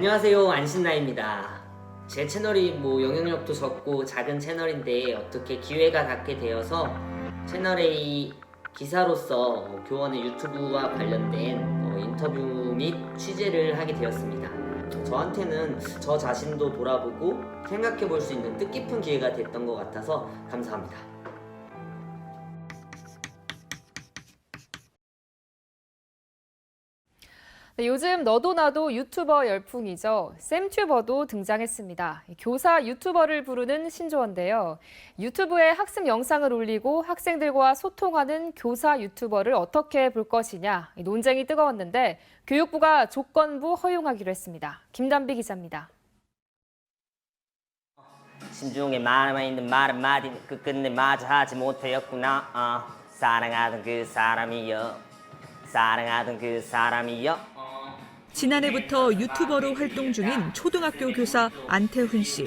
안녕하세요 안신나입니다. 제 채널이 뭐 영향력도 적고 작은 채널인데 어떻게 기회가 닿게 되어서 채널의 기사로서 어, 교원의 유튜브와 관련된 어, 인터뷰 및 취재를 하게 되었습니다. 저한테는 저 자신도 돌아보고 생각해 볼 수 있는 뜻깊은 기회가 됐던 것 같아서 감사합니다. 요즘 너도 나도 유튜버 열풍이죠. 쌤튜버도 등장했습니다. 교사 유튜버를 부르는 신조어인데요. 유튜브에 학습 영상을 올리고 학생들과 소통하는 교사 유튜버를 어떻게 볼 것이냐 논쟁이 뜨거웠는데 교육부가 조건부 허용하기로 했습니다. 김단비 기자입니다. 심중에 말만 있는 말 한마디 끝끝내 마저 하지 못하였구나 어, 사랑하던 그 사람이여 사랑하던 그 사람이여 지난해부터 유튜버로 활동 중인 초등학교 교사 안태훈 씨.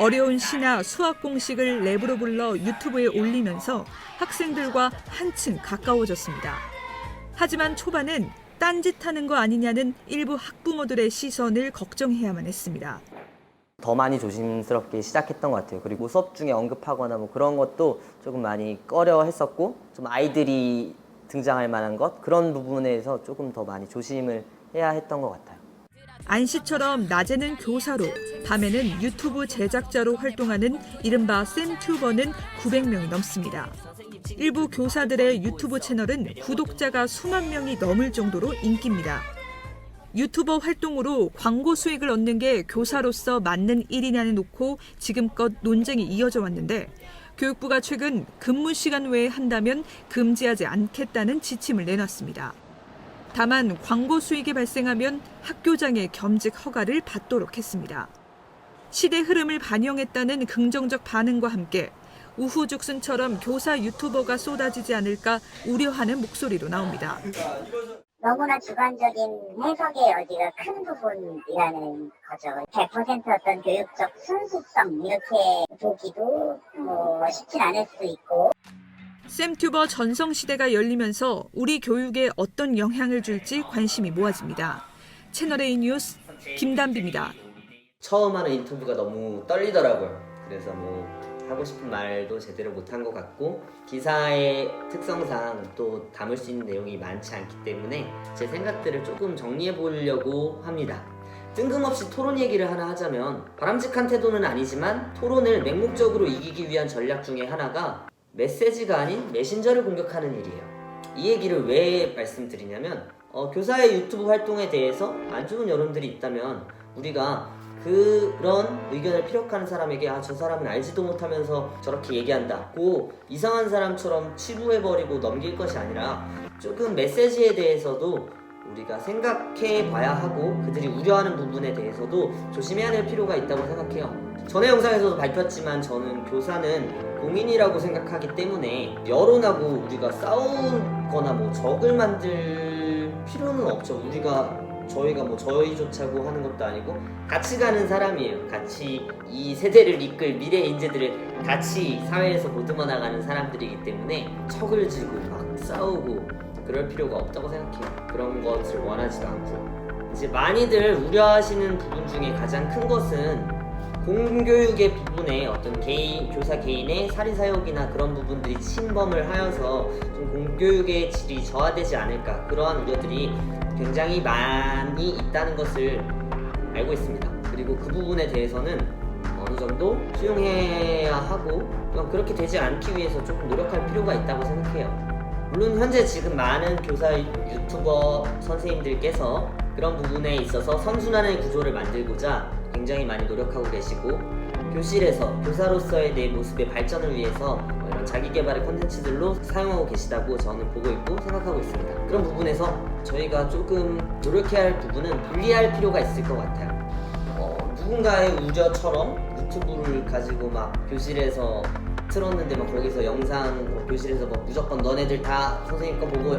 어려운 시나 수학 공식을 랩으로 불러 유튜브에 올리면서 학생들과 한층 가까워졌습니다. 하지만 초반엔 딴짓하는 거 아니냐는 일부 학부모들의 시선을 걱정해야만 했습니다. 더 많이 조심스럽게 시작했던 것 같아요 그리고 수업 중에 언급하거나 뭐 그런 것도 조금 많이 꺼려 했었고 좀 아이들이 등장할 만한 것 그런 부분에서 조금 더 많이 조심을 해야 했던 것 같아요 안 씨처럼 낮에는 교사로, 밤에는 유튜브 제작자로 활동하는 이른바 쌤튜버는 900명이 넘습니다. 일부 교사들의 유튜브 채널은 구독자가 수만 명이 넘을 정도로 인기입니다. 유튜버 활동으로 광고 수익을 얻는 게 교사로서 맞는 일이냐는 놓고 지금껏 논쟁이 이어져 왔는데 교육부가 최근 근무 시간 외에 한다면 금지하지 않겠다는 지침을 내놨습니다. 다만 광고 수익이 발생하면 학교장의 겸직 허가를 받도록 했습니다. 시대 흐름을 반영했다는 긍정적 반응과 함께 우후죽순처럼 교사 유튜버가 쏟아지지 않을까 우려하는 목소리도 나옵니다. 너무나 주관적인 해석의 여지가 큰 부분이라는 거죠. 100% 어떤 교육적 순수성 이렇게 보기도 뭐 쉽진 않을 수 있고 쌤튜버 전성 시대가 열리면서 우리 교육에 어떤 영향을 줄지 관심이 모아집니다. 채널A 뉴스 김담비입니다. 처음 하는 인터뷰가 너무 떨리더라고요. 그래서 뭐 하고 싶은 말도 제대로 못한 것 같고 기사의 특성상 또 담을 수 있는 내용이 많지 않기 때문에 제 생각들을 조금 정리해 보려고 합니다. 뜬금없이 토론 얘기를 하나 하자면 바람직한 태도는 아니지만 토론을 맹목적으로 이기기 위한 전략 중에 하나가 메시지가 아닌 메신저를 공격하는 일이에요. 이 얘기를 왜 말씀드리냐면 어, 교사의 유튜브 활동에 대해서 안 좋은 여론들이 있다면 우리가 그런 의견을 피력하는 사람에게 아 저 사람은 알지도 못하면서 저렇게 얘기한다 고 이상한 사람처럼 치부해버리고 넘길 것이 아니라 조금 메시지에 대해서도 우리가 생각해 봐야 하고 그들이 우려하는 부분에 대해서도 조심해야 될 필요가 있다고 생각해요. 전에 영상에서도 밝혔지만 저는 교사는 공인이라고 생각하기 때문에 여론하고 우리가 싸우거나 뭐 적을 만들 필요는 없죠. 우리가 저희가 뭐 저희조차고 하는 것도 아니고 같이 가는 사람이에요. 같이 이 세대를 이끌 미래 인재들을 같이 사회에서 보듬어 나가는 사람들이기 때문에 척을 지고 막 싸우고 그럴 필요가 없다고 생각해요. 그런 것을 원하지도 않고 이제 많이들 우려하시는 부분 중에 가장 큰 것은 공교육의 부분에 어떤 개인 교사 개인의 사리 사욕이나 그런 부분들이 침범을 하여서 좀 공교육의 질이 저하되지 않을까 그러한 우려들이 굉장히 많이 있다는 것을 알고 있습니다. 그리고 그 부분에 대해서는 어느 정도 수용해야 하고 또 그렇게 되지 않기 위해서 조금 노력할 필요가 있다고 생각해요. 물론 현재 지금 많은 교사 유튜버 선생님들께서 그런 부분에 있어서 선순환의 구조를 만들고자 굉장히 많이 노력하고 계시고 교실에서 교사로서의 내 모습의 발전을 위해서 어, 이런 자기 개발의 콘텐츠들로 사용하고 계시다고 저는 보고 있고 생각하고 있습니다. 그런 부분에서 저희가 조금 노력해야 할 부분은 분리할 필요가 있을 것 같아요. 어, 누군가의 우려처럼 유튜브를 가지고 막 교실에서 틀었는데 막 거기서 영상 뭐 교실에서 뭐 무조건 너네들 다 선생님 거 보고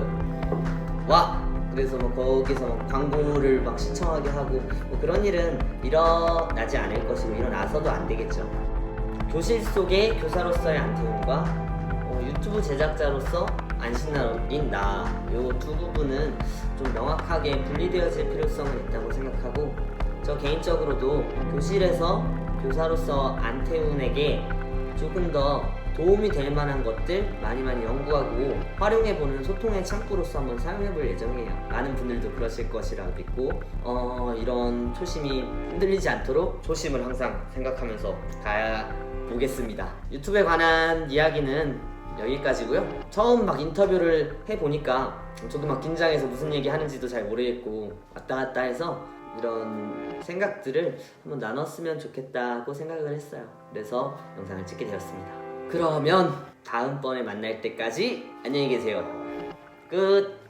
와 그래서 뭐 거기서 막 광고를 막 신청하게 하고 뭐 그런 일은 일어나지 않을 것이고 일어나서도 안 되겠죠. 교실 속의 교사로서의 안태훈과 어, 유튜브 제작자로서 안신나인 나 요 두 부분은 좀 명확하게 분리되어질 필요성은 있다고 생각하고 저 개인적으로도 교실에서 교사로서 안태훈에게 조금 더 도움이 될 만한 것들 많이 많이 연구하고 활용해보는 소통의 창구로서 한번 사용해볼 예정이에요. 많은 분들도 그러실 것이라고 믿고 어, 이런 초심이 흔들리지 않도록 초심을 항상 생각하면서 가야 보겠습니다. 유튜브에 관한 이야기는 여기까지고요. 처음 막 인터뷰를 해보니까 저도 막 긴장해서 무슨 얘기 하는지도 잘 모르겠고 왔다 갔다 해서 이런 생각들을 한번 나눴으면 좋겠다고 생각을 했어요. 그래서 영상을 찍게 되었습니다. 그러면 다음번에 만날 때까지 안녕히 계세요. 끝!